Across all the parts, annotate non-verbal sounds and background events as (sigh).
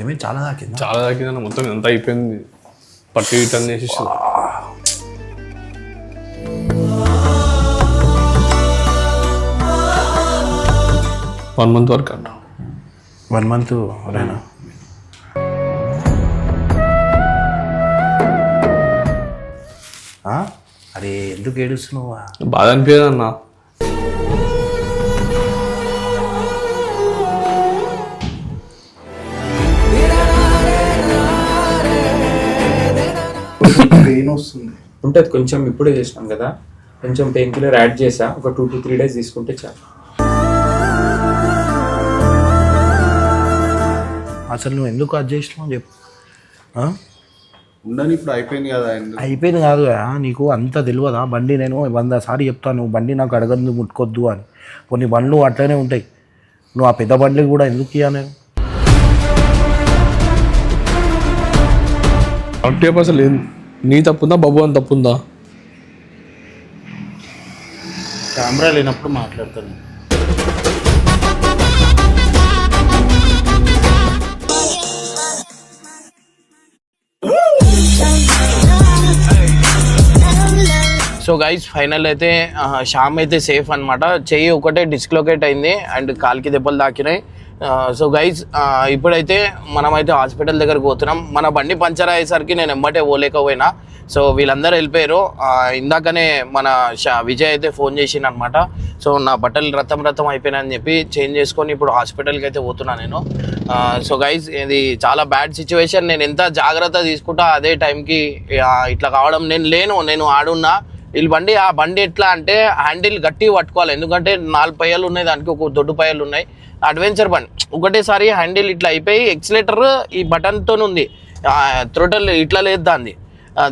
ఏమేమి చాలా తాకిందా చాలా తగ్గిందన్న మొత్తం ఎంత అయిపోయింది? పట్టి అన్ని వేసేసి. వన్ మంత్ వరకు అంట. వన్ మంత్ రేనా అరే ఎందుకు ఏడుస్తున్నావా? బాధ అనిపించదు (laughs) పెయిన్ వస్తుంది. ఉంటుంది. కొంచెం ఇప్పుడే చేసినాం కదా. కొంచెం పెయిన్ కిల్లర్ యాడ్ చేసా. ఒక టూ టు త్రీ డేస్ తీసుకుంటే చాలు. అసలు నువ్వు ఎందుకు అది చేసినావు చెప్పు. ఆ? ఉండని ఇప్పుడు అయిపోయింది కదా ఎందుకు అయిపోయింది కాదు కదా, నీకు అంత తెలియదా? బండి నేను వంద సారి చెప్తాను బండి నాకు అడగద్దు ముట్టుకొద్దు అని. కొన్ని బండ్లు అట్లనే ఉంటాయి. నువ్వు ఆ పెద్ద బండ్లకి కూడా ఎందుకు ఇయ్యా నేను? అసలు ఏం- నీ తప్పుందా బాబు అని తప్పుందా? కెమెరా లేనప్పుడు మాట్లాడతాను. సో గైస్ ఫైనల్ అయితే ఆ, శ్యామ్ అయితే సేఫ్ అన్నమాట. చెయ్యి ఒకటే డిస్క్లోకేట్ అయింది అండ్ కాలికి దెబ్బలు తాకినాయి. సో గైజ్ ఇప్పుడైతే మనమైతే హాస్పిటల్ దగ్గరకు పోతున్నాం. మన బండి పంచర్ అయ్యేసరికి నేను ఎంబటే పోలేకపోయినా. సో వీళ్ళందరూ వెళ్ళిపోయారు. ఇందాకనే మన షా- విజయ్ అయితే ఫోన్ చేసిండు అనమాట సో నా బట్టలు రతం రతం అయిపోయినాయని చెప్పి చేంజ్ చేసుకొని ఇప్పుడు హాస్పిటల్కి అయితే పోతున్నా నేను. సో గైజ్ ఇది చాలా బ్యాడ్ సిచ్యువేషన్ నేను ఎంత జాగ్రత్త తీసుకుంటా అదే టైంకి ఇట్లా కావడం. నేను లేను నేను ఆడున్నా. వీళ్ళ బండి ఆ బండి ఎట్లా అంటే హ్యాండిల్ గట్టిగా పట్టుకోవాలి. ఎందుకంటే నాలుగు పయ్యాలు ఉన్నాయి దానికి ఒక దొడ్డు పయ్యాలు ఉన్నాయి. అడ్వెంచర్ బండి. ఒకటేసారి హ్యాండిల్ ఇట్లా అయిపోయి ఎక్సిలేటర్ ఈ బటన్తో ఉంది. త్రోటల్ ఇట్లా లేదు దాన్ని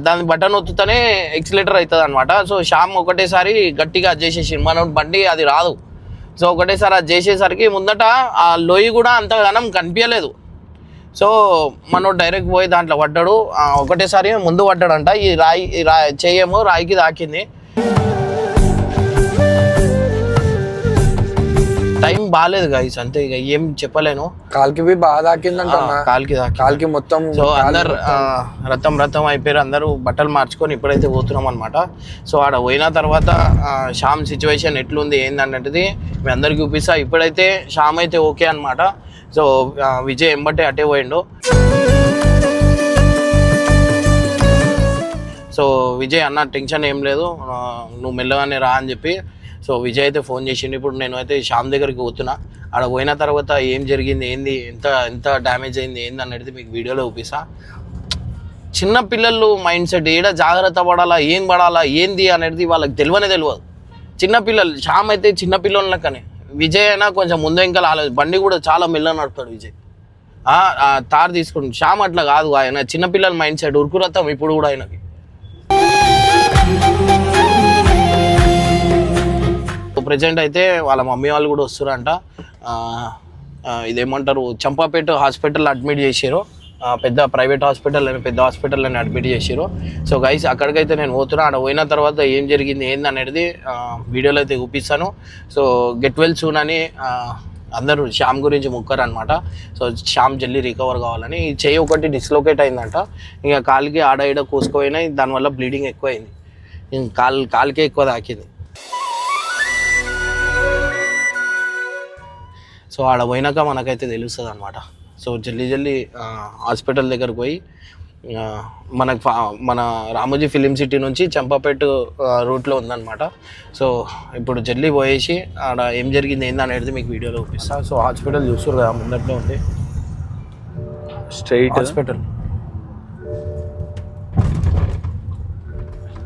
దాని బటన్ ఒత్తుతనే ఎక్సిలేటర్ అవుతుంది అనమాట సో షామ్ ఒకటేసారి గట్టిగా అది చేసేసి మన బండి అది రాదు. సో ఒకటేసారి అది చేసేసరికి ముందట ఆ లోయి కూడా అంతగానం కనిపించలేదు సో మనం డైరెక్ట్ పోయి దాంట్లో పడ్డాడు. ఒకటేసారి ముందు పడ్డాడంట. ఈ రాయి రా చేయము రాయికి తాకింది టైం బాగాలేదు గైస్ అంతే ఇక ఏం చెప్పలేను. కాల్కి బాగా తాకిందంట. కాలికి తాకి కాల్కి మొత్తం సో అందరు రథం రథం అయిపోయారు. అందరూ బట్టలు మార్చుకొని ఇప్పుడైతే పోతున్నాం అనమాట సో ఆడ పోయిన తర్వాత శ్యామ్ సిచ్యువేషన్ ఎట్లుంది ఏందన్నది మీ అందరికి చూపిస్తా. ఇప్పుడైతే శ్యామ్ అయితే ఓకే అనమాట సో విజయ్ ఎంబటే అటే పోయిండు. సో విజయ్ అన్న టెన్షన్ ఏం లేదు. నువ్వు మెల్లగానే రా అని చెప్పి సో విజయ్ అయితే ఫోన్ చేసిండు. ఇప్పుడు నేను అయితే శ్యామ్ దగ్గరికి పోతున్నా. ఆడ పోయిన తర్వాత ఏం జరిగింది ఏంది ఎంత ఎంత డ్యామేజ్ అయింది ఏంది అనేది మీకు వీడియోలో చూపిస్తా. చిన్న పిల్లలు మైండ్ సెట్ ఏడ జాగ్రత్త పడాలా ఏం పడాలా ఏంది అనేది వాళ్ళకి తెలియనే తెలియదు. చిన్న పిల్లలు శ్యామ్ అయితే చిన్న పిల్లలకనే విజయ్ అయినా కొంచెం ముందే ఇంకా ఆలోచన బండి కూడా చాలా మెల్ల నడుపుతాడు విజయ్. తారు ఆ తార్ శ్యామ్ అట్లా కాదు ఆయన. చిన్నపిల్లల మైండ్ సెట్ ఉరుకురత్తం ఇప్పుడు కూడా ఆయనకి. ప్రజెంట్ అయితే వాళ్ళ మమ్మీ వాళ్ళు కూడా వస్తున్నారంట. ఇదేమంటారు చంపాపేట హాస్పిటల్ అడ్మిట్ చేసారు పెద్ద ప్రైవేట్ హాస్పిటల్ అని పెద్ద హాస్పిటల్ అని అడ్మిట్ చేసారు సో గైస్ అక్కడికైతే నేను పోతున్నా. అక్కడ పోయిన తర్వాత ఏం జరిగింది ఏంది అనేది వీడియోలో అయితే చూపిస్తాను. సో గెట్ వెల్ సూన్ అని అందరూ శ్యామ్ గురించి ముక్కరు అనమాట సో శ్యామ్ జల్దీ రికవర్ కావాలని. చేయి ఒకటి డిస్లోకేట్ అయిందంట. ఇంకా కాలుకి ఆడ ఈడ కూసుకుపోయినాయి. దానివల్ల బ్లీడింగ్ ఎక్కువైంది. ఇంక కాలు కాలుకే ఎక్కువ తాకింది. సో ఆడ పోయినాక మనకైతే తెలుస్తుంది అనమాట సో జల్దీ జల్దీ ఆ, హాస్పిటల్ దగ్గరకు పోయి మనకు ఫా- మన రామోజీ ఫిలిం సిటీ నుంచి చంపాపేట రూట్లో ఉందన్నమాట. సో ఇప్పుడు జల్దీ పోయేసి ఆడ ఏం జరిగింది ఏంది అనేది మీకు వీడియోలో చూపిస్తా. సో హాస్పిటల్ చూస్తారు కదా ముందట్లో ఉంది. Straight hospital.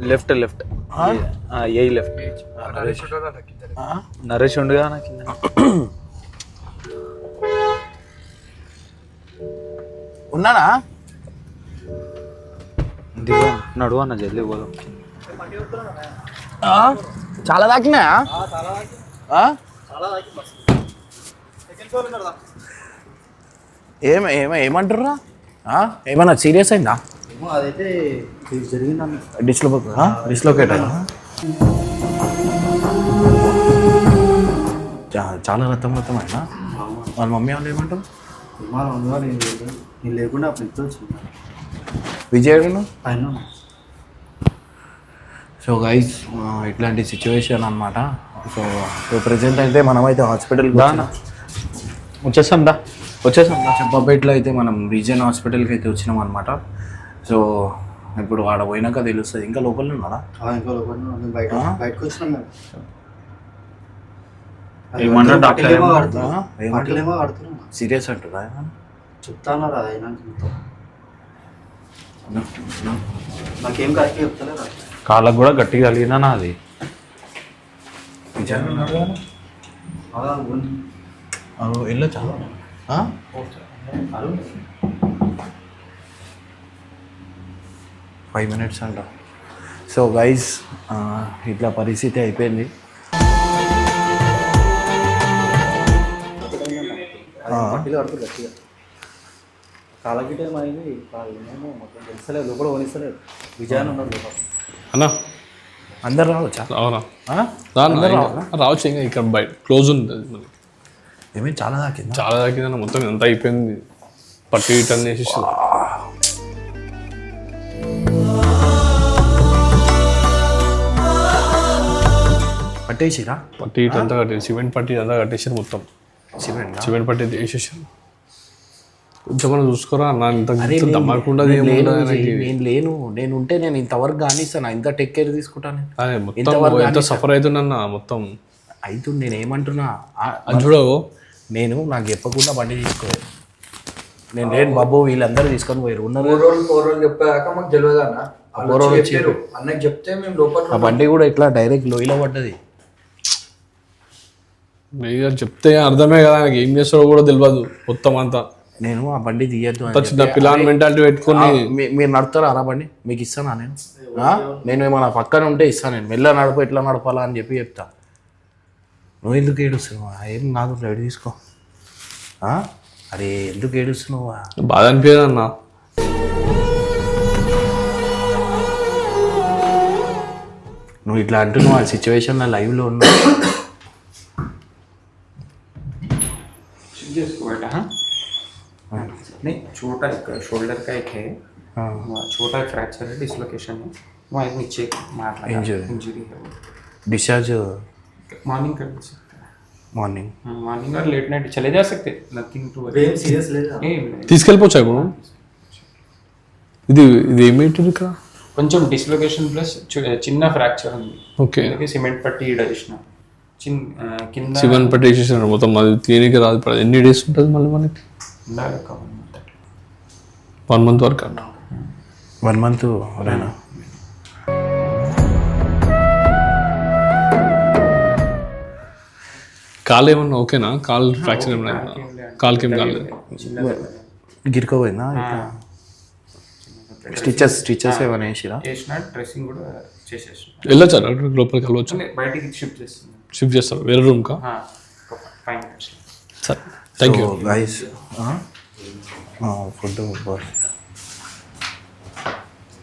Left left. ఏ లెఫ్ట్? నరేష్ ఉండగా నాకు ఉన్నానా దిగు నడువు అన్న జల్దీ పోదాం. ఆ? చాలా తాకినా ఏమ ఏమ ఏమంటారా ఏమన్నా సీరియస్ అయిందా? అదైతే జరిగిందన్న డిస్లో డిస్లోకేట్ అయిందా? చాలా రతం రతం అయినా వాళ్ళ మమ్మీ వాళ్ళు ఏమంటారు? నేను లేకుండా అప్పుడు ఇంట్లో వచ్చింది విజయను పైన సో గైస్ ఇట్లాంటి సిచ్యువేషన్ అనమాట సో సో ప్రజెంట్ అయితే మనమైతే హాస్పిటల్కి వచ్చినా వచ్చేస్తాం దా వచ్చేసాం చెప్పబేట్లో అయితే మనం రీజన్ హాస్పిటల్కి అయితే వచ్చినాం అనమాట సో ఇప్పుడు ఆడ పోయినాక తెలుస్తుంది ఇంకా లోపలనే ఉన్నాడా ఇంకా లోపల ఉన్నాం. బయట? బయటకు వచ్చినాం ఏమన్నా డాక్టర్ పట్టలేమో ఏమన్నా? కడుతున్నాం. ఆ? ఏమంటారు? పట్టలేమో కడుతున్నాం సీరియస్ అంటారా చెప్తా అన్నారు అది అయినాక మొత్తం. నాకేం కరెక్ట్ చెప్తలేరు అది. కాళ్ళకు కూడా గట్టిగా కలిగినా నాది అలా ఉంది. వెళ్ళొచ్చా. ఫైవ్ మినిట్స్ అంట సో గైస్ ఇట్లా పరిస్థితి అయిపోయింది గట్టిగా కాలగిటే అయింది ఏమో మొత్తం తెలుసలేదు లోపల కొనిస్తలేదు విజయాన్ని ఉన్నాడు లోపల. అన్నా. అందరు రావచ్చా? అవునా? రావచ్చు? ఇంకా ఇక్కడ బయట క్లోజ్ ఉంది మనకి. ఏమేమి చాలా దాకిందా? చాలా దాకిందన్న మొత్తం ఎంత అయిపోయింది? పట్టి టర్న్ చేసి పట్టేసిరా? పట్టి ఇటు అంతా కట్టేసి సిమెంట్ పట్టి అంతా కట్టేసారు మొత్తం. సిమెంట్? సిమెంట్ పట్టి వేసేసారు. కొంచెం మనం చూసుకోరా అన్న? ఇంత నేను- దమ్మకుండదు నేను లేను నేను ఉంటే నేను ఇంతవరకు కానిస్తాను. ఇంత టేక్ కేర్ తీసుకుంటాను అదే మొత్తం ఎంత సఫర్ అవుతుందన్న మొత్తం. అయితే నేను ఏమంటున్నా? చూడవు. నేను నాకు చెప్పకుండా బండి తీసుకో. నేను లేను బాబు వీళ్ళందరూ తీసుకొని పోయారు ఉన్నారు రోజులు ఫోర్ రోజులు చెప్పాక మాకు తెలియదు అన్న. ఫోర్ అన్నకి చెప్తే మేము లోపల ఆ బండి కూడా ఇట్లా డైరెక్ట్ లోయలో పడ్డది. చెప్తే అర్థమే కదా నాకు ఏం చేస్తాడో కూడా తెలియదు మొత్తం అంతా. నేను ఆ బండి తీయద్దు పెట్టుకుని మీరు నడుతారా అలా బండి? మీకు ఇస్తానా నేను? నేను ఏమైనా పక్కన ఉంటే ఇస్తాను నేను. మెల్ల నడప ఎట్లా నడపాలా అని చెప్పి చెప్తా. నువ్వు ఎందుకు ఏడుస్తున్నావా? ఏం నాకు రెడీ తీసుకో. అరే ఎందుకు ఏడుస్తున్నావా? బాధ అనిపించదు అన్న. నువ్వు ఇట్లా అంటున్నావు ఆ సిచ్యువేషన్ నా లైవ్లో ఉన్నావు. नहीं छोटा शोल्डर का एक है वहाँ छोटा फ्रैक्चर है डिसलोकेशन है वहाँ एक नीचे मार लगा Injury. इंजरी है वो డిశ్చార్జ్ मॉर्निंग कर सकते हैं మార్నింగ్ मॉर्निंग और लेट नाइट चले जा सकते नथिंग टू ఏం సీరియస్ లేదు తీసుకెళ్ళిపోవచ్చా ఇప్పుడు ఇది ఇది ఏమిటి ఇక్కడ కొంచెం డిస్లొకేషన్ ప్లస్ చిన్న ఫ్రాక్చర్ ఉంది ఓకే అందుకే సిమెంట్ పట్టి ఈడ వేసిన చిన్న ఆ, కింద శివన్ పట్టేసేసారు మొత్తం అది క్లినిక్ రాదు ఇప్పుడు అది ఎన్ని డేస్ ఉంటుంది మళ్ళీ మనకి ఉండాలి ఒక one month. వన్ మంత్ వరకు అంట వన్ మంత్ రేనా కాలు ఏమన్నా ఓకేనా? కాల్ ఫ్రాక్చర్ ఏమన్నా? కాలుకి ఏం కాలేదు. గిరుకోపోయిందా? స్టిచెస్ స్టిచెస్ ఏమైనా వేసిరా చేసిన డ్రెస్సింగ్ కూడా వెళ్ళొచ్చా డాక్టర్ లోపలికి వెళ్ళవచ్చు బయటికి షిఫ్ట్ చేస్తున్నాను షిఫ్ట్ చేస్తారు? వేరే రూమ్కా? సరే. థ్యాంక్ యూ గైస్ ఫుడ్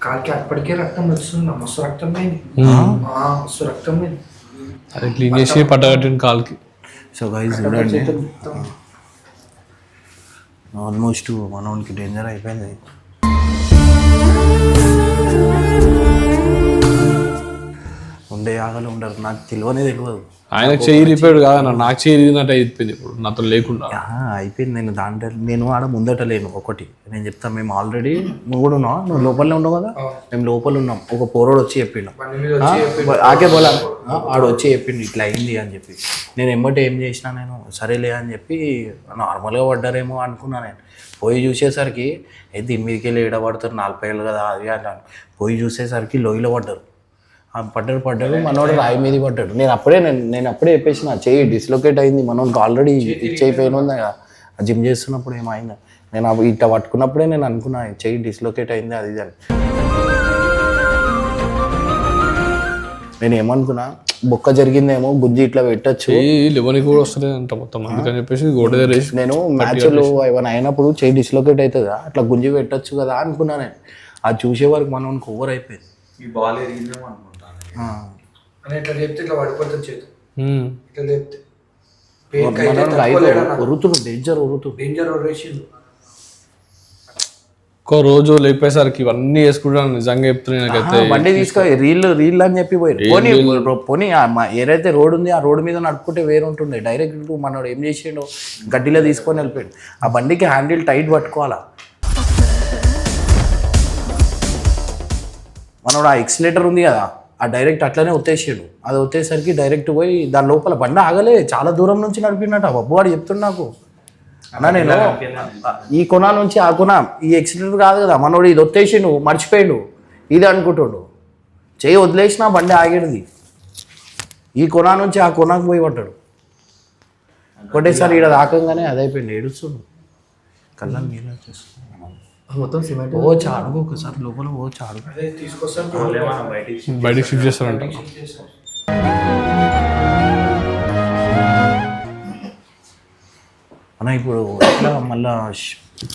కాలికి అప్పటికే రక్తం వస్తుంది మస్తు రక్తం మస్తు రక్తం పోయింది. అది క్లీన్ చేసి పట్టగట్టిన కాల్కి. సో గైస్ చూడండి. ఆల్మోస్ట్ మనోనికి డేంజర్ అయిపోయింది. ఉండే ఆగలు ఉండరు. నాకు తెలియనే తెలియదు. ఆయనకు చెయ్యి రిపేర్ కాదన్న. నాకు చెయ్యి ఇరిగినట్టు అయిపోయింది ఇప్పుడు. నాతో లేకుండా. అయిపోయింది. నేను దాంట్లో నేను ఆడ ముందట లేను. ఒకటి. నేను చెప్తాను మేము ఆల్రెడీ నువ్వు కూడా ఉన్నావు? నువ్వు లోపలనే ఉండవు కదా? మేము లోపల ఉన్నాం. ఒక పోరోడు వచ్చి చెప్పిండు. ఆకే బోలా ఆడు వచ్చి చెప్పిండు ఇట్లా అయింది అని చెప్పి. నేను ఎమ్మటి ఏం చేసినా నేను సరేలే అని చెప్పి నార్మల్గా పడ్డారేమో అనుకున్నా నేను. పోయి చూసేసరికి దీని మీదకి వెళ్ళి ఏడబడతారు నలభై ఏళ్ళు కదా అది అంటాను పోయి చూసేసరికి లోయలో పడ్డారు. పడ్డాడు పడ్డాడు మనోడు రాయి మీద పడ్డాడు. నేను అప్పుడే నేను నేను అప్పుడే చెప్పేసిన చెయ్యి డిస్లొకేట్ అయింది మనోడికి ఆల్రెడీ చెయ్యి పెయిన్ ఉంది? కదా ఆ జిమ్ చేస్తున్నప్పుడు ఏమైంది? నేను ఇట్లా పట్టుకున్నప్పుడే నేను అనుకున్నా చెయ్యి డిస్లొకేట్ అయింది అది ఇది అని. నేను ఏమనుకున్నా బొక్క జరిగిందేమో గుజ్జి ఇట్లా పెట్టచ్చు. లెవెన్కి కూడా వస్తలేదు అంట మొత్తం. అందుకని చెప్పేసి గోడ నేను మ్యాచ్లు ఏమైనా అయినప్పుడు చెయ్యి డిస్లొకేట్ అవుతుందా? అట్లా గుంజి పెట్టచ్చు కదా అనుకున్నా నేను. అది చూసే వరకు మనం ఓవర్ అయిపోయింది. ఈ బాల్ ఎరిగిందేమో అనుకుంటాను ఆ. అని ఇట్లా లేపితే ఇట్లా పడిపోతుంది చేతి. ఇట్లా లేపితే డేంజర్ ఉరుతుడు డేంజర్ ఒరేషిండు ఒక రోజు లేపేసరికి ఇవన్నీ వేసుకుంటాను నిజంగా చెప్తున్నా నాకైతే బండి తీసుకో రీల్ రీల్ అని చెప్పి పోయి పోనీ పోనీ ఆ మా- ఏదైతే రోడ్ ఉంది ఆ రోడ్ మీద నడుపుకుంటే వేరే ఉంటుండే. డైరెక్ట్ మనోడు ఏం చేసిండు గడ్డిలో తీసుకొని వెళ్ళిపోయాడు. ఆ బండికి హ్యాండిల్ టైట్ పట్టుకోవాలా? మనోడు ఆ ఎక్సిలేటర్ ఉంది కదా. ఆ డైరెక్ట్ అట్లనే ఒత్తేసాడు. అది ఒత్తేసరికి డైరెక్ట్ పోయి దాని లోపల బండి ఆగలే. చాలా దూరం నుంచి నడిపినట్టు ఆ వాడు చెప్తుండు నాకు. అన్నా నేను ఈ కొన నుంచి ఆ కొన ఈ ఎక్సిడెంట్ కాదు కదా. మనోడు ఇది ఒత్తేసిండు మర్చిపోయిండు. ఇది అనుకుంటుండు. చేయి వదిలేసిన బండి ఆగేది. ఈ కొన నుంచి ఆ కొనకు పోయి పడ్డాడు. ఒకటేసారి ఇక్కడ దాకంగానే అదైపోయింది. ఏడుస్తుండు. కళ్ళని నీళ్ళు వచ్చేస్తుంది మొత్తం సిమెంట్ ఓ చాడు ఒకసారి లోపల ఓ చాడు బయటికి షిఫ్ట్ చేస్తారంట. అన్న ఇప్పుడు ఎట్లా మళ్ళా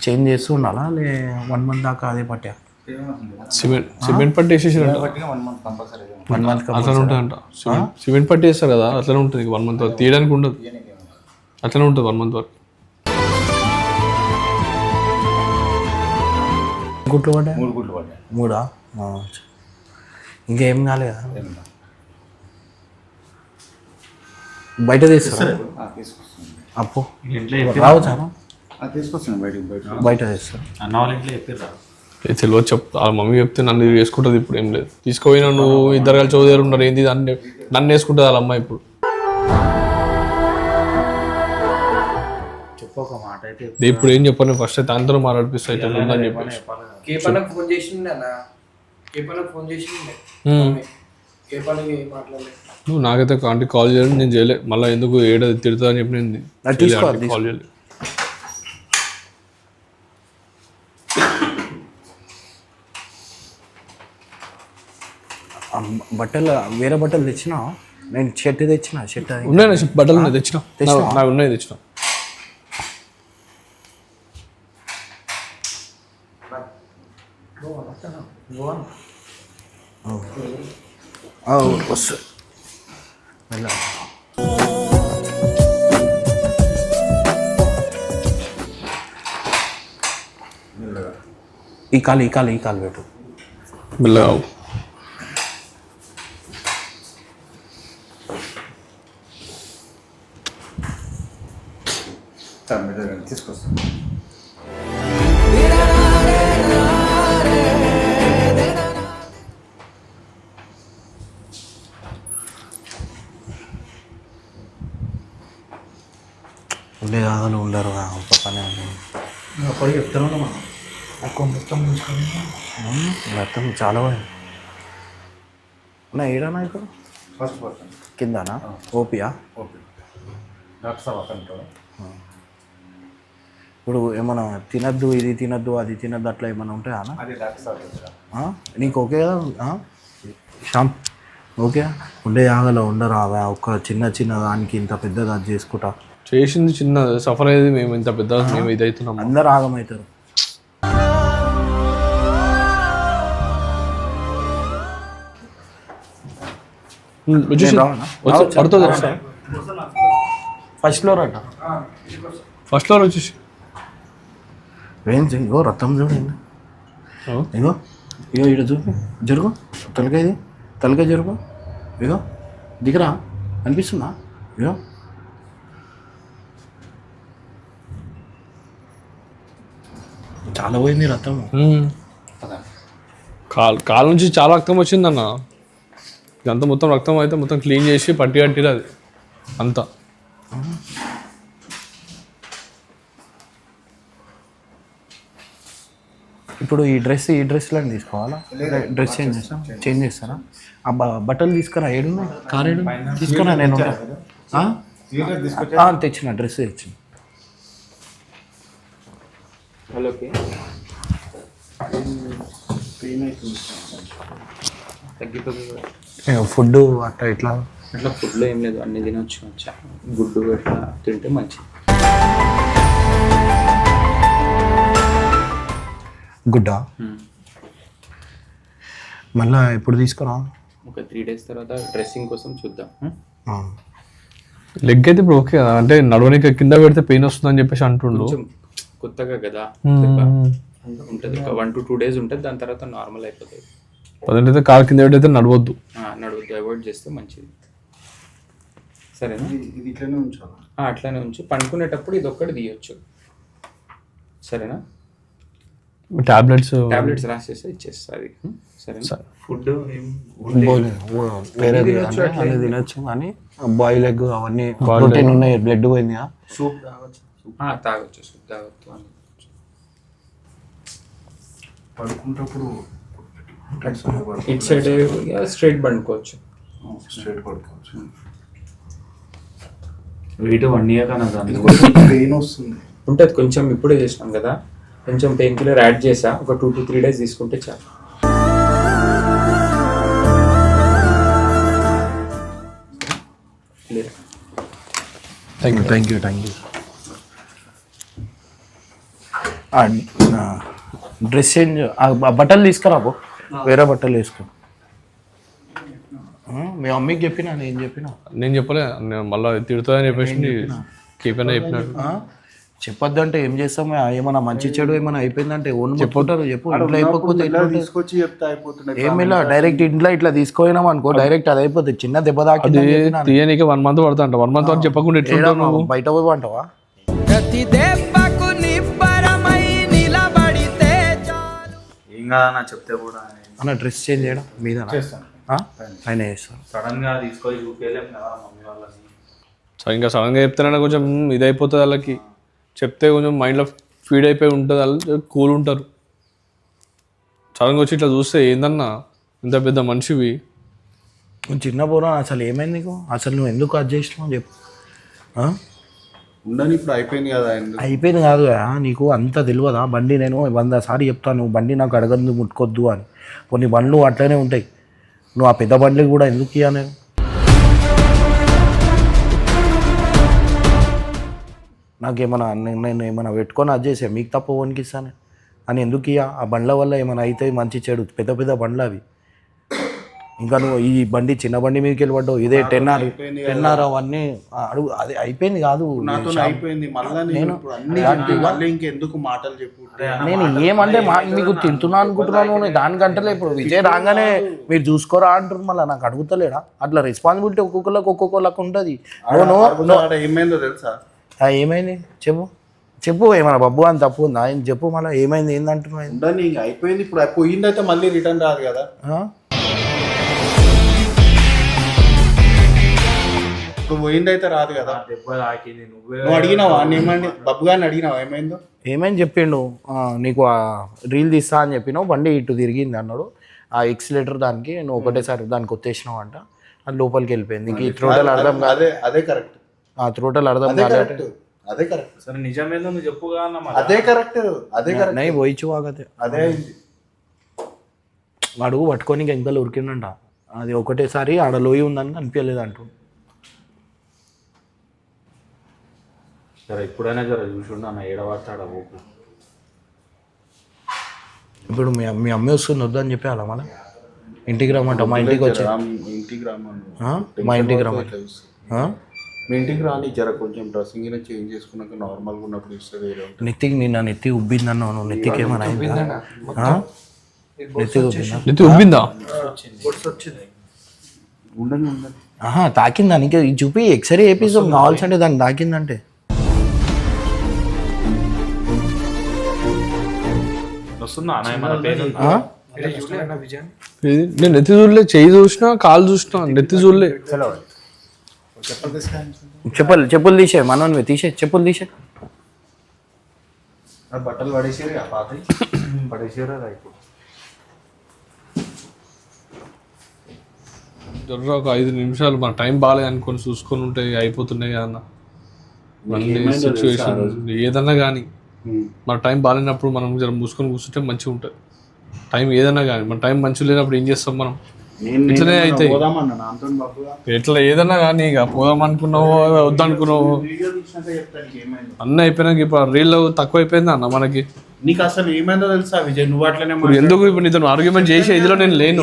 చేంజ్ చేస్తూ ఉండాలా? లే వన్ మంత్ దాకా అదే పట్టా? సిమెంట్ సిమెంట్ పట్టి వేసేసారంట one month compulsory one month అట్లనే ఉంటుందంట సిమెంట్ సిమెంట్ పట్టి వేస్తారు కదా అట్లనే ఉంటుంది. వన్ మంత్ వరకు తీయడానికి ఉండదు. అట్లనే ఉంటుంది వన్ మంత్ వరకు. గుట్లు పడ్డా మూడు గుడ్లు పడ్డాయి. మూడా? ఆ. ఇంకేం కాలేదా బయట తీస్తారా? తీసుకొస్తుంది అప్పు. ఇంట్లో రావచ్చా బయట తీస్తారు? తెలియదు చెప్ ఆ మమ్మీ చెప్తే నన్ను ఇది వేసుకుంటుంది ఇప్పుడు ఏం లేదు. తీసుకుపోయినా నువ్వు ఇద్దరు కలిసి చదువు ఉన్నారు ఏంది నన్ను నన్ను వేసుకుంటుంది వాళ్ళ అమ్మ ఇప్పుడు. చెప్పు ఒక మాట అయితే ఇది ఇప్పుడు ఏం చెప్పను ఫస్ట్ అయితే అందరూ మాట్లాడిపిస్తా అయితే ఉందని చెప్పేసి. కేపన్నకు ఫోన్ చేసిండే అన్న. కేపన్నకు ఫోన్ చేసిండే. హ్మ్. కేపన్నకి మాట్లాడలేదు. నువ్వు నాకైతే ఆంటీ కాల్ చేయడం నేను చేయలే. మళ్ళీ ఎందుకు ఏడ తిడతా అని చెప్పి నేను అది తీసుకో, అది కాల్ చేయలేదు. బట్టలు వేరే బట్టలు తెచ్చినా నేను షర్ట్ తెచ్చిన షర్ట్. ఉన్నాయి నా బట్టలు తెచ్చిన. తెచ్చినావా? నాకు ఉన్నాయి తెచ్చిన. ఆ, వస్తా వెళ్ళా ఈ కాలు ఈ కాలు ఈ కాలు పెట్టు. మెల్లగా ఉండే కాదు ఉండరు ఒక పని అప్పటికి చెప్తాను మనం. మొత్తం మొత్తం చాలా నా ఏడానా ఇప్పుడు ఫస్ట్ పర్సన్ కిందనా? ఓపియా? డాక్టర్ ఇప్పుడు ఏమైనా తినద్దు ఇది తినద్దు అది తినద్దు అట్లా ఏమైనా ఉంటాయా? అది డాక్టర్? నీకు ఓకే? శ్యామ్ ఓకే? ఉండే ఆగల ఉండరు ఆమె ఒక చిన్న చిన్న దానికి ఇంత పెద్దది అది చేసుకుంటా. చేసింది చిన్న సఫర్ అయ్యేది మేము ఇంత పెద్ద మేము ఇది అవుతున్నాం అందరు ఆగమవుతారు వచ్చేసి పడుతుంది. ఫస్ట్ ఫ్లోర్ అట. ఫస్ట్ ఫ్లోర్ వచ్చేసి. చెయ్యి? ఇగో రక్తం చూడండి? ఇగో ఇగో ఇటు చూపి. జరుగు. తలకాయ ఇది. తలకాయ జరుగు. ఇగో దిగరా. అనిపిస్తుందా? ఇగో చాలా పోయింది రక్తం. కాల్ కాలు నుంచి చాలా రక్తం వచ్చిందన్న. ఇదంతా మొత్తం రక్తం అయితే మొత్తం క్లీన్ చేసి పట్టి కట్టిరు అది. అంతా. ఇప్పుడు ఈ డ్రెస్ ఈ డ్రెస్లో తీసుకోవాలా? డ్రెస్ చేంజ్ చేస్తా. చేంజ్ చేస్తారా? ఆ బ- బట్టలు తీసుకురా ఏడు కార్ ఏడు? తీసుకురా నేను తెచ్చిన డ్రెస్ తెచ్చిన. ఫుడ్ అట్లా ఇట్లా? అట్లా ఫుడ్లో ఏం లేదు అన్ని తినొచ్చు మంచిగా. గుడ్డు అట్లా తింటే మంచిది. గుడ్డా? మళ్ళా ఎప్పుడు తీసుకురా? ఒక త్రీ డేస్ తర్వాత డ్రెస్సింగ్ కోసం చూద్దాం. లెగ్ అయితే ఇప్పుడు ఓకే కదా అంటే నడవనికి కింద పెడితే పెయిన్ వస్తుందని చెప్పేసి అంటుండు. కొత్తగా కదా? ఉంటుంది. ఒక వన్ టు టూ డేస్ ఉంటుంది. దాని తర్వాత నార్మల్ అయిపోతుంది. అయితే కాలు కింద పెడితే నడవద్దు. ఆ, నడువుద్దు. అవాయిడ్ చేస్తే మంచిది. సరేనా? ఇది ఇట్లనే ఉంచాలి? ఆ, అట్లానే ఉంచి. పండుకునేటప్పుడు ఇది ఒక్కటి తీయొచ్చు. సరేనా? టాబ్లెట్స్ టాబ్లెట్స్ రాసేస్తే ఇచ్చేస్తుంది సరేనా? ఫుడ్ తినొచ్చు కానీ బాయిల్ ఎగ్ అవన్నీ ప్రోటీన్ ఉన్నాయి బ్లడ్ పోయింది? సూప్ తాగొచ్చు తాగొచ్చు సూప్ తాగొచ్చు అని. పడుకుంటప్పుడు ఇటు సైడ్ స్ట్రైట్ పండుకోవచ్చు. స్ట్రైట్ పడుకోవచ్చు. వెయిట్ వన్ ఇయర్ పెయిన్ వస్తుంది. ఉంటుంది కొంచెం ఇప్పుడే చేసినాం కదా. కొంచెం పెయిన్ కిల్లర్ యాడ్ చేసా. ఒక టూ టు త్రీ డేస్ తీసుకుంటే చాలు. Thank you thank you thank you dress change బట్టలు తీసుకురా పో. వేరే బట్టలు వేసుకో. మీ మమ్మీకి చెప్పినా నేను చెప్పినా? నేను చెప్పలే నేను మళ్ళీ తిడుతుందని చెప్పేసి కీపైనా చెప్పినాడు ఆ? చెప్పొద్దంటే ఏం చేస్తాం? ఆ, ఏమన్నా మంచి చెడు ఏమైనా అయిపోయిందంటే ఓన్ చెప్పుకుంటారు చెప్పు. ఇంట్లో అయిపోతే? తీసుకొచ్చి చెప్తే ఏం ఇలా డైరెక్ట్ ఇంట్లో ఇట్లా తీసుకుపోయినాం అనుకో డైరెక్ట్ అది అయిపోతుంది చిన్న దెబ్బ తాకి అది తీయనీకి వన్ మంత్ పడతా అంట వన్ మంత్ వరకు చెప్పకుండా బయట పోయి అంటావా ప్రతి ఏం కాదన్నా చెప్తే కూడా అన్న డ్రెస్ చేంజ్ చేయడం మీద ఆయన చేస్తాను సడన్గా తీసుకొని చూపించలేం కదా మమ్మీ వాళ్ళని. సో ఇంకా సడన్గా చెప్తేనే కొంచెం ఇది అయిపోతుంది వాళ్ళకి. చెప్తే కొంచెం మైండ్లో ఫీడ్ అయిపోయి ఉంటుంది వాళ్ళు కూల్ ఉంటారు. సడన్గా వచ్చి ఇట్లా చూస్తే ఏందన్నా ఇంత పెద్ద మనిషివి. చిన్న పోరా అసలు ఏమైంది నీకు? అసలు నువ్వు ఎందుకు అది చేసినావు చెప్పు. ఆ? ఉండని ఇప్పుడు అయిపోయింది కదా అయిపోయింది కాదు కదా, నీకు అంత తెలియదా? బండి నేను వంద సారి చెప్తాను బండి నాకు అడగద్దు ముట్టుకొద్దు అని. కొన్ని బండ్లు అట్లనే ఉంటాయి. నువ్వు ఆ పెద్ద బండ్లు కూడా ఎందుకు ఇయ్యా నేను? నాకేమైనా నేను ఏమైనా పెట్టుకొని అది చేసా మీకు తప్ప పనికిస్తాను అని ఎందుకు ఇయ్యా? ఆ బండ్ల వల్ల ఏమైనా అయితే మంచి చెడు పెద్ద పెద్ద బండ్లు అవి. ఇంకా నువ్వు ఈ బండి చిన్న బండి మీదకి వెళ్ళి ఇదే టెన్ ఆర్ టెన్ ఆర్ అవన్నీ అడుగు అది అయిపోయింది కాదు. నాతో అయిపోయింది. మళ్ళీ నేను మళ్ళీ ఇంకెందుకు మాటలు చెప్పు నేను ఏమంటే మీకు తింటున్నా అనుకుంటున్నాను నేను దానికంటలే ఇప్పుడు విజయ్ రాగానే మీరు చూసుకోరా అంటారు మళ్ళీ నాకు అడుగుతలేడా? అట్లా రెస్పాన్సిబిలిటీ ఒక్కొక్కరికి ఒక్కొక్కరికి ఉంటుంది. ఏమైందో తెలుసా? ఏమైంది? చెప్పు. చెప్పు ఏమన్నా బబ్బు అని తప్పు ఉందా? ఆయన చెప్పు మళ్ళీ ఏమైంది? ఏందంటున్నావు? ఇంక అయిపోయింది. ఇప్పుడు పోయిందైతే మళ్ళీ రిటర్న్ రాదు కదా. ఇప్పుడు పోయిందైతే రాదు కదా? దెబ్బ తాకింది నువ్వే నువ్వు అడిగినావా? ఏమండి బబ్బు గారిని అడిగినావా? ఏమైందో? ఏమని చెప్పిండు? ఆ, నీకు ఆ రీల్ తీస్తా అని చెప్పినావు బండి ఇటు తిరిగింది అన్నాడు. ఆ ఎక్సిలేటర్ దానికి నువ్వు ఒకటేసారి దానికి వచ్చేసినావు అంట. అది లోపలికి వెళ్ళిపోయింది. నీకు ఈ త్రోటల్ అర్థం కాదు అదే అదే కరెక్ట్ ఆ త్రోటల్ అర్థం అదే కాదు కరెక్ట్ అదే కరెక్ట్ సరే నిజమేదో నువ్వు చెప్పుగా అన్న మరి అదే కరెక్ట్ అదే కరెక్ట్ నై పోయిచ్చు వాగతే అదే అయింది. అడుగు పట్టుకొని ఎంకలు ఉరికిండంట. అది ఒకటేసారి ఆడ లోయ ఉందని కనిపించలేదు అంటూ సరే ఇప్పుడైనా జర చూసుండు అన్న ఏడవాటాడ ఊపు ఇప్పుడు మీ మీ అమ్మ వస్తుంది వద్దని చెప్పి అలా మళ్ళీ? ఇంటికి రమ్మంట మా ఇంటికి వచ్చి ఇంటికి రామను ఆ? మా ఇంటికి రమ్మంట? మీ ఇంటికి రాని జర కొంచెం డ్రెస్సింగ్ చేంజ్ చేసుకున్నాక నార్మల్గా ఉన్నప్పుడు ఇస్తే వేరే ఉంటుంది. నెత్తికి నిన్న నెత్తి ఉబ్బిందన్నావు నువ్వు నెత్తికి ఏమైనా అయిందా? ఆ? నెత్తికి ఉబ్బిందా? నెత్తి ఉబ్బిందా? ఆహా తాకిందా? నీకు ఇది చూపి ఎక్స్రే వేపిస్తాం కావాల్సింటే దానికి తాకిందంటే. వస్తుందా? నేను నెత్తి చూడలే చెయ్యి చూసినా కాలు చూసినా నెత్తి చూడలే. చెప్పులు చెప్పులు తీసే మనోన్వి తీసే చెప్పులు తీసే. ఆ బట్టలు పడేసారు పాత (coughs) పడేసారా ఇప్పుడు. జర్ర ఒక ఐదు నిమిషాలు మన టైం బాగాలేదు అనుకొని చూసుకొని ఉంటే అయిపోతున్నాయి కదా అన్న మళ్ళీ సిచ్యువేషన్ ఏదన్నా కానీ. మన టైం బాగాలేనప్పుడు మనం జర మూసుకొని కూర్చుంటే మంచిగా ఉంటుంది టైం ఏదన్నా కానీ మన టైం మంచిగా లేనప్పుడు ఏం చేస్తాం మనం? ఇట్లనే బాబుగా ఎట్లా ఏదన్నా కానీ ఇక పోదాం అనుకున్నావో వద్దనుకున్నావో అన్న అయిపోయినాక ఇప్పుడు రీల్ తక్కువ అయిపోయింది అన్న మనకి. నీకు అసలు ఏమైందో తెలుసా విజయ్? నువ్వు అట్లనే ఎందుకు ఇప్పుడు నీతో ఆర్గ్యుమెంట్ చేసే ఇదిలో నేను లేను.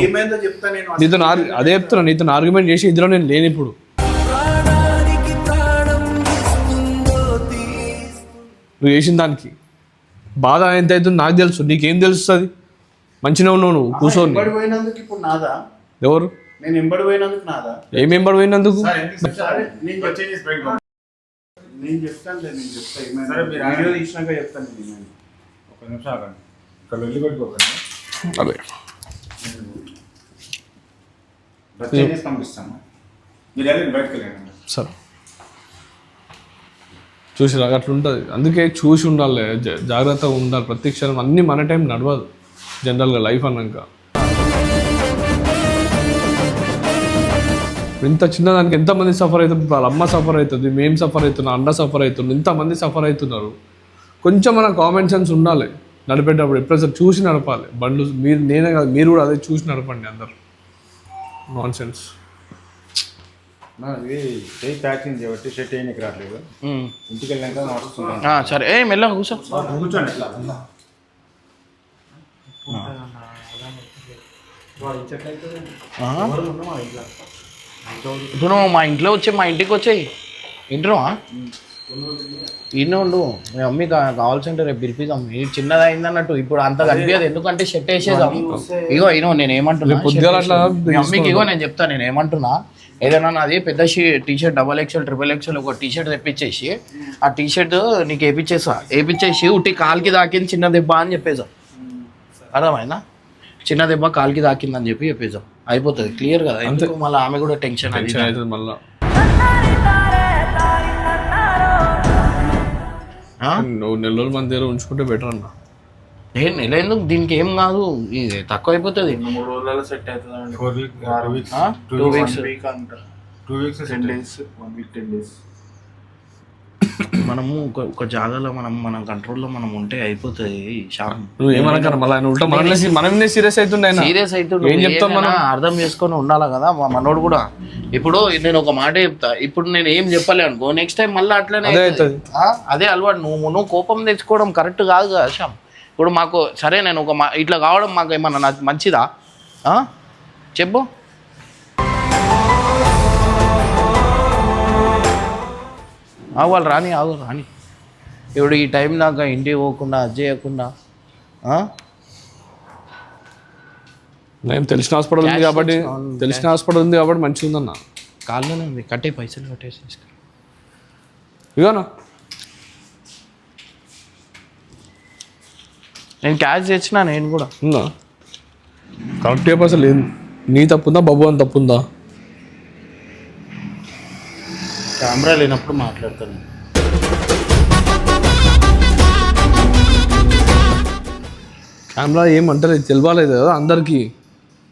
నీతో అదే చెప్తున్నా నీతో ఆర్గ్యుమెంట్ చేసి ఇదిలో నేను లేను ఇప్పుడు. నువ్వు చేసిన దానికి. బాధ ఎంత అవుతుంది నాకు తెలుసు నీకేం తెలుస్తుంది? మంచిగా ఉన్నావు నువ్వు కూర్చొని. ఎవరు? నేను ఎంబడి పోయినందుకు నాదా? ఏం ఎంబడి పోయినందుకు? సరే నేను చెప్తాను. నేను చెప్తాను నేను చెప్తాను ఏమైనా వీడియో తీసినాక చెప్తాను నేను ఏమైనా. ఒక నిమిషం ఆగండి. ఇక్కడ వెళ్ళి పెట్టుకోకండి అదే. చేసి పంపిస్తాను. మీరు వెళ్ళండి బయటకు వెళ్ళండి. సరే. చూసి అట్లా ఉంటుంది అందుకే చూసి ఉండాలి జా- జాగ్రత్తగా ఉండాలి. ప్రతి క్షణం అన్నీ మన టైం నడవదు జనరల్గా లైఫ్ అన్నాక. ఇంత చిన్నదానికి ఎంతమంది సఫర్ అవుతుంది వాళ్ళ అమ్మ సఫర్ అవుతుంది మేము సఫర్ అవుతున్నాం అన్న సఫర్ అవుతున్నాం ఇంతమంది సఫర్ అవుతున్నారు. కొంచెం మన కామన్ సెన్స్ ఉండాలి. నడిపేటప్పుడు ఎప్పుడైనా చూసి నడపాలి. బండ్లు మీరు నేనే కాదు మీరు కూడా అదే చూసి నడపండి అందరు. నాన్ సెన్స్ ఇది చేయి ప్యాకింగ్ చేయబట్టి షర్ట్ వేయనికి రావట్లేదు. ఉమ్. ఇంటికి వెళ్ళాక సరే. ఏ మెల్లగా కూర్చో. కూర్చోండి? ఇప్పుడు నువ్వు మా ఇంట్లో వచ్చి మా ఇంటికి వచ్చాయి ఇంటున్నావా ఈయన ఉండు. మీ మమ్మీ కావాల్సింటే రేపు పిలిపిద్దాం. ఈ చిన్నది అయిందన్నట్టు. ఇప్పుడు అంత కనిపించదు. ఎందుకంటే షర్ట్ వేసేదాం ఇగో ఈయనో నేను ఏమంటున్నా? shirt అట్లా మమ్మీకి ఇగో నేను చెప్తాను నేను ఏమంటున్నా? ఏదైనా నాది పెద్ద T shirt double XL triple XL ఒక టీ షర్ట్ తెప్పించేసి ఆ టీ షర్ట్ నీకు వేపించేసా వేపించేసి ఉట్టి కాలికి దాకింది చిన్న దెబ్బ అని చెప్పేసా. అర్థమైందా? చిన్న దెబ్బ కాలికి దాకిందని చెప్పి చెప్పేసాం. అయిపోతుంది క్లియర్ కదా? ఎందుకు మళ్ళీ ఆమె కూడా టెన్షన్ అవుతుంది మళ్ళీ. ఆ? నువ్వు నెల రోజులు మన దగ్గర ఉంచుకుంటే బెటర్ అన్న. ఏ ఎందుకు దీనికి ఏం కాదు ఇది తక్కువ అయిపోతుంది మూడు రోజులలో సెట్ అవుతుందండి. ఫోర్ వీక్ టూ వీక్స్ ఆ? టూ వీక్స్ వీక్ అంట. Two weeks ten days one week ten days మనము ఒక ఒక జాగాలో మనం మన కంట్రోల్లో మనం ఉంటే అయిపోతుంది శ్యామ్. నువ్వు ఏమనకరా మళ్ళీ ఆయన ఉల్టా మనల్ని మనమే సీరియస్ అవుతుండే సీరియస్ ఏం చెప్తాం మనం? అర్థం చేసుకొని ఉండాలి కదా మా మనోడు కూడా. ఇప్పుడు నేను ఒక మాట చెప్తా ఇప్పుడు నేను ఏం చెప్పలే అనుకో నెక్స్ట్ టైం మళ్ళీ అట్లనే అదే అవుతది. ఆ? అదే అలవాటు. నువ్వు నువ్వు కోపం తెచ్చుకోవడం కరెక్ట్ కాదు కదా శ్యామ్. ఇప్పుడు మాకు సరే నేను ఒక మా- ఇట్లా కావడం మాకు ఏమన్నా మంచిదా? చెప్పు ఆగు వాళ్ళు రాని ఆగు రాని ఇప్పుడు ఈ టైం దాకా ఇంటికి పోకుండా అది చేయకుండా? నేను తెలిసిన హాస్పిటల్ ఉంది కాబట్టి తెలిసిన హాస్పిటల్ ఉంది కాబట్టి మంచిగా ఉందన్న కాళ్ళలోనే ఉంది కట్టే పైసలు కట్టేసి తీసుకురా. నేను క్యాష్ తెచ్చినా నేను కూడా. ఉందా? కరెక్ట్ చెప్పు అసలు ఏం నీ తప్పుందా బాబు అని తప్పుందా? కెమెరా లేనప్పుడు మాట్లాడతాను. కెమెరా ఏమంటలేదు తెలియలేదు కదా అందరికీ.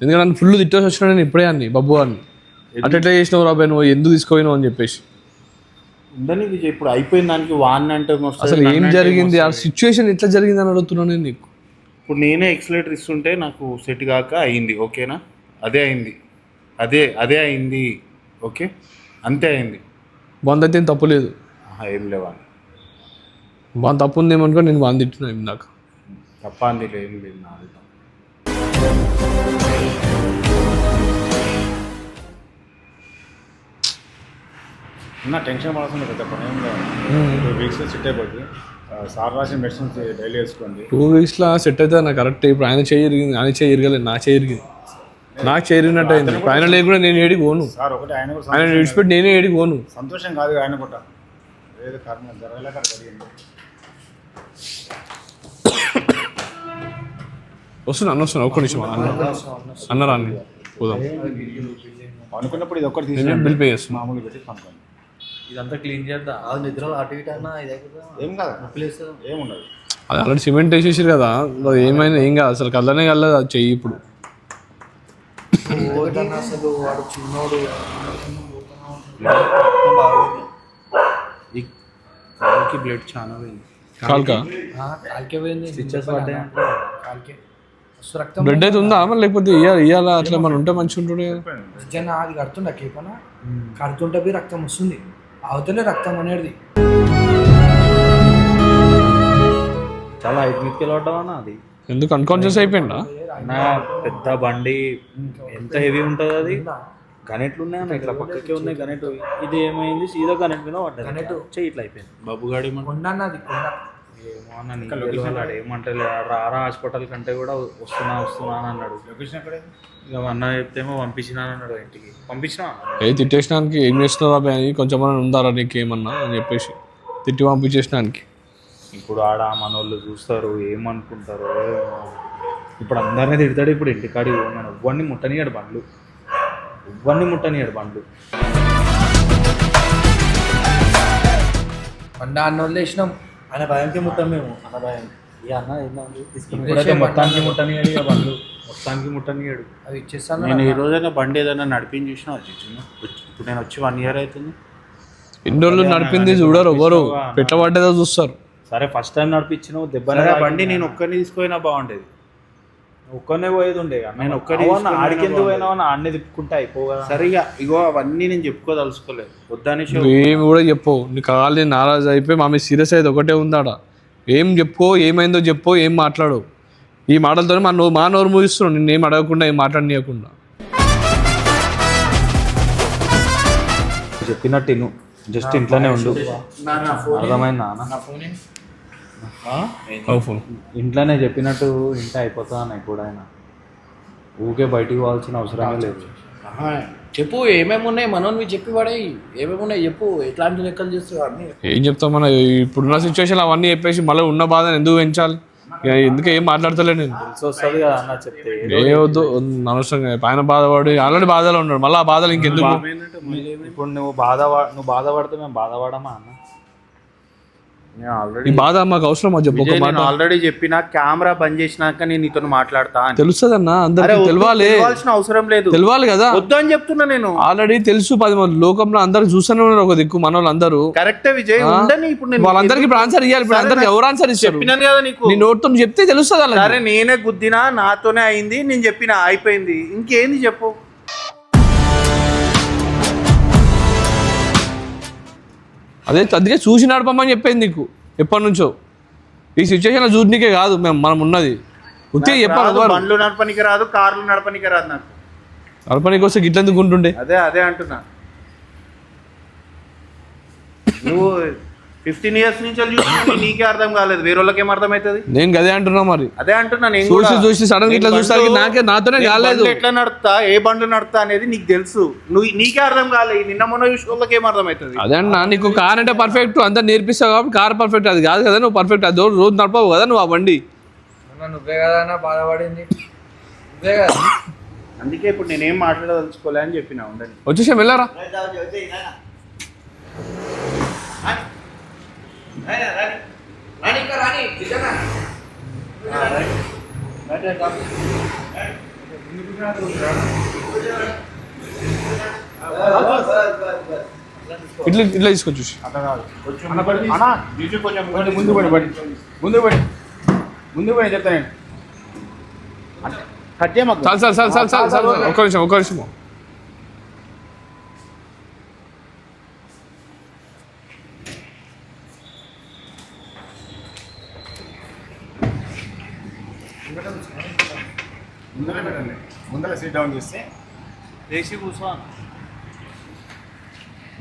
ఎందుకంటే నన్ను ఫుల్ తిట్టేసి వచ్చినా నేను ఇప్పుడే అన్ని బాబు అని అట్లా ఎట్లా చేసినావు రాబాయ్ నువ్వు ఎందుకు తీసుకుపోయినావు అని చెప్పేసి. ఉందని ఇప్పుడు అయిపోయిన దానికి వాన్ అంటే అసలు ఏం జరిగింది? ఆ. సిచ్యువేషన్ ఎట్లా జరిగింది అని అడుగుతున్నాను నేను నీకు. ఇప్పుడు నేనే ఎక్సలేటర్ ఇస్తుంటే నాకు సెట్ కాక అయింది ఓకేనా? అదే అయింది. అదే అదే అయింది ఓకే? అంతే అయింది. బాగుంది అయితే ఏం తప్పు లేదు. ఏం లేవా బాగా తప్పు ఉంది ఏమనుకో నేను బాగా తిట్టినా ఇందాక. తప్ప అంది ఏం లేదు నాది నా టెన్షన్ పడాల్సిన పెద్ద పని ఏం లేదు. టూ వీక్స్ సెట్ అయిపోతుంది ఆ, సార్ రాసిన మెడిసిన్స్ డైలీ వేసుకోండి. టూ వీక్స్లో సెట్ అయితే నాకు కరెక్ట్ ఇప్పుడు ఆయన చేయి ఇరిగింది ఆయన చేయి ఇరగలేదు నా చేయి ఇరిగింది. నాకు చేయి ఇరిగినట్టు అయింది. ఆయన లేకుండా నేను ఏడికి పోను. సార్ ఒకటి ఆయన కూడా ఆయన విడిచిపెట్టి నేనే ఏడికి పోను. సంతోషం కాదు ఆయన కూడా. ఏదో కర్మ జరగలేక జరిగింది. వస్తున్నా అన్న వస్తున్నా ఒక్క నిమిషం అన్న. అన్న రాని పోదాం. అనుకున్నప్పుడు ఇది ఒక్కటి బిల్ పే చేస్తున్నా. మామూలు పెట్టి ఇదంతా క్లీన్ చేద్దాం. అది నిద్రలో అటు ఇటు అన్నా ఇది ఏం కాదు. ఏముండదు అది ఆల్రెడీ సిమెంట్ వేసేసారు కదా అది ఏమైనా ఏం కాదు. అసలు కళ్ళనే కలదు అది చెయ్యి ఇప్పుడు. అసలు వాడు చిన్నోడు. కాలుకి బ్లడ్ చాలా పోయింది. కాల్కా? పోయింది. పడ్డాయి బ్లడ్ అయితే ఉందా? మరి లేకపోతే ఇయ్యాలి ఇయ్యాలా? అట్లా మనం ఉంటే మంచిగా ఉంటుండే. నిజంగా అది కడుతుండ కేపన? కడుతుంటే పోయి రక్తం వస్తుంది. అవతలే రక్తం అనేది చాలా ఐదు మీదకి వెళ్ళడం అది. ఎందుకు అన్కాన్షియస్ అయిపోయిందా నా పెద్ద బండి ఎంత హెవీ ఉంటుంది అది? గనెట్లు ఉన్నాయి అన్న ఇట్లా పక్కకే ఉన్నాయి గనెట్ ఇది ఏమైంది? సీదా గనెట్ మీద పడ్డది. గనెట్. చెయ్యి ఇట్లా అయిపోయింది. బాబుగాడి మన కొండ. అన్నది కొండ ఏమో అన్న నీకు తెలియాలి ఆడు ఏమంటలే రారా హాస్పిటల్ కంటే కూడా వస్తున్నా వస్తున్నా అని అన్నాడు. లొకేషన్ ఎక్కడ? ఇక అన్న చెప్తేమో పంపించినాను అన్నాడు ఇంటికి. పంపించినా? ఏ తిట్టేసినానికి ఏం చేస్తున్నావు అబ్బాయి అని కొంచెం ఉందారా నీకేమన్నా అని చెప్పేసి తిట్టి పంపించేసినానికి. ఇప్పుడు ఆడ మనోళ్ళు చూస్తారు ఏమనుకుంటారో ఏమో. ఇప్పుడు అందరినీ తిడతాడు ఇప్పుడు ఇంటికాడికి పోన్నాను ఎవ్వరిని ముట్టనియాడు బండ్లు. ఎవ్వరిని ముట్టనియాడు బండ్లు. బండి అన్న వదిలేసినాం ఆయన భయంకి ముట్టాం మేము. అన్న భయం. ఇక అన్న ఏంటంటే తీసుకుని మొత్తానికి ముట్టనియాడు ఇక బండ్లు మొత్తానికి ముట్టనియాడు అవి ఇచ్చేస్తాను నేను ఈ రోజైనా బండి ఏదైనా నడిపించి చూసినా వచ్చిన ఇప్పుడు నేను వచ్చి వన్ ఇయర్ అవుతుంది. ఎన్ని రోజులు నడిపింది చూడరు ఎవరు. పెట్టబడ్డేదో చూస్తారు. సరే ఫస్ట్ టైం నడిపించినావు దెబ్బ బండి నేను ఒక్కరిని తీసుకుపోయినా బాగుండేది. ఒక్కనే పోయేది ఉండే. నేను ఒక్కడిని అవునా, తీసుకొని ఆడికి ఎందుకు పోయినా ఆడనే తిప్పుకుంటే అయిపో కదా. సరిగా ఇగో అవన్నీ నేను చెప్పుకోదలుచుకోలేదు. వద్దని ఏమి కూడా చెప్పు. నీ కావాలి నారాజు అయిపోయి మా మీద సీరియస్ అయితే ఒకటే ఉందాడ ఏం చెప్పుకో ఏమైందో చెప్పు ఏం మాట్లాడు. ఈ మాటలతో మా నో మా నోరు మూగిస్తున్నావు. నిన్ను ఏం అడగకుండా ఏం మాట్లాడనీయకుండా. చెప్పినట్టు ఇను. జస్ట్ ఇంట్లోనే ఉండు. అర్థమైందా అన్న ఓ ఫోన్ ఇంట్లోనే చెప్పినట్టు ఇంటే అయిపోతా అన్న ఎప్పుడైనా ఊకే బయటికి పోవాల్సిన అవసరమే లేదు. చెప్పు ఏమేమి ఉన్నాయి? మనోని చెప్పి పడాయి. ఏమేమి ఉన్నాయి? చెప్పు ఎట్లాంటి లెక్కలు చేస్తావు అన్నీ? ఏం చెప్తాం మన? ఇప్పుడున్న సిచ్యువేషన్ అవన్నీ చెప్పేసి మళ్ళీ ఉన్న బాధను ఎందుకు పెంచాలి? ఎందుకు ఏం మాట్లాడతలే నేను? తెలిసి వస్తుంది కదా అన్న చెప్తే. ఏ వద్దు అనవసరంగా. ఆయన బాధపడి ఆల్రెడీ బాధలో ఉన్నాడు. మళ్ళీ ఆ బాధలు ఇంకెందుకు? ఇప్పుడు నువ్వు బాధ నువ్వు బాధపడితే మేము బాధపడమా అన్న? ఈ బాధ మాకు అవసరం చెప్పు ఒక మాట. ఆల్రెడీ చెప్పిన కెమెరా బంద్ చేసినాక నేను నీతో మాట్లాడతా అని. తెలుస్తుంది అన్న అరే అందరికి తెలవాలి. అవసరం లేదు. తెలవాలి కదా. వద్దు అని చెప్తున్నా నేను. ఆల్రెడీ తెలుసు పది మంది లోకంలో అందరు చూస్తూనే ఉన్నారు ఒక దిక్కు మన వాళ్ళందరూ కరెక్టే విజయ్? ఉండని ఇప్పుడు నేను వాళ్ళందరికి ఇప్పుడు ఆన్సర్ ఇవ్వాలి ఇప్పుడు అందరికి ఎవరు ఆన్సర్ ఇస్తారు? చెప్పినాను కదా నీకు. నీ నోట్తో చెప్తే తెలుస్తుంది వాళ్ళకి. సరే నేనే గుద్దినా నాతోనే అయింది నేను చెప్పిన అయిపోయింది. ఇంకేంది చెప్పు? అదే అందుకే చూసి నడపమని చెప్పేది నీకు. ఎప్పటి నుంచో. ఈ సిచ్యువేషన్ చూడనీకే కాదు మేము మనం ఉన్నది. ఉత్తే చెప్పాలి బండ్లు నడపనికి రాదు కార్లు నడపనికి రాదు నాకు. నడపనికి వస్తే గిట్లెందుకు ఉంటుండే? అదే అదే అంటున్నా. నువ్వు ఫిఫ్టీన్ ఇయర్స్ నుంచి చూస్తున్నా నీకే అర్థం కాలేదు. వేరే వాళ్ళకి ఏం అర్థం అవుతుంది నేను గదే అంటున్నా మరి. అదే అంటున్నా నేను చూసి. చూసి సడన్గా ఇట్లా బండ్లు- నాకే నాతోనే కాలేదు. ఎట్లా నడుపుతా ఏ బండ్లు నడుపుతా అనేది నీకు తెలుసు. నువ్వు నీకే అర్థం కాలేదు. నిన్న మొన్న చూసిన వాళ్ళకి ఏం అర్థం అవుతుంది అదే అన్న నీకు కార్ అంటే పర్ఫెక్ట్ అంతా నేర్పిస్తావు కాబట్టి కార్ పర్ఫెక్ట్ అది కాదు కదా నువ్వు పర్ఫెక్ట్ అది రోజు నడపవు కదా నువ్వు ఆ బండి. నువ్వే కదా అన్న బాధపడింది. నువ్వే కదా. అందుకే ఇప్పుడు నేనేం మాట్లాడదలుచుకోలే అని చెప్పిన ఉండండి. వచ్చేసా వెళ్ళారా? ఇట్లా ఇట్లా తీసుకొచ్చి అన్నా కొంచెం కొంచెం ముందు పడి పడి. ముందు పడి. ముందు పడి చెప్తా నేను. కట్ చేయమాకు. చాలు చాలు చాలు చాలు చాలు చాలు. ఒక్క నిమిషం ఒక్క నిమిషం. ముందర పెట్టండి. ముందర సీట్ డౌన్ చేస్తే. లేచి కూర్చో.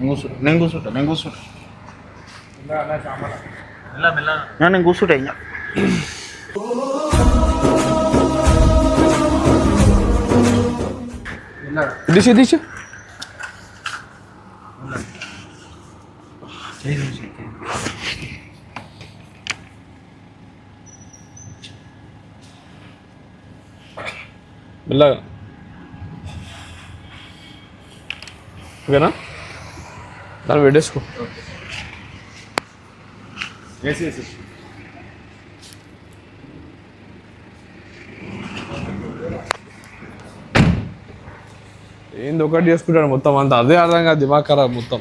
నేను కూర్చుంటా నేను కూర్చుంటా నేను కూర్చుంటా. మెల్ల మెల్ల. నా, నేను కూర్చుంటా ఇంకా. తీసి తీసి మెల్లగా ఓకేనా? దాన్ని పెట్టేసుకో ఏంది ఒకటి చేసుకుంటాడు మొత్తం అంతా? అదే అర్థం కాదు దిమాగ్ ఖరాబ్ మొత్తం.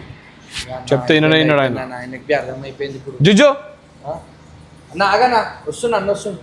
చెప్తే విననే విన్నాడు ఆయన. ఆయనకి అర్థమైపోయింది ఇప్పుడు. జిజో! ఆ? అన్న ఆగనా వస్తున్నా అన్న వస్తున్నా.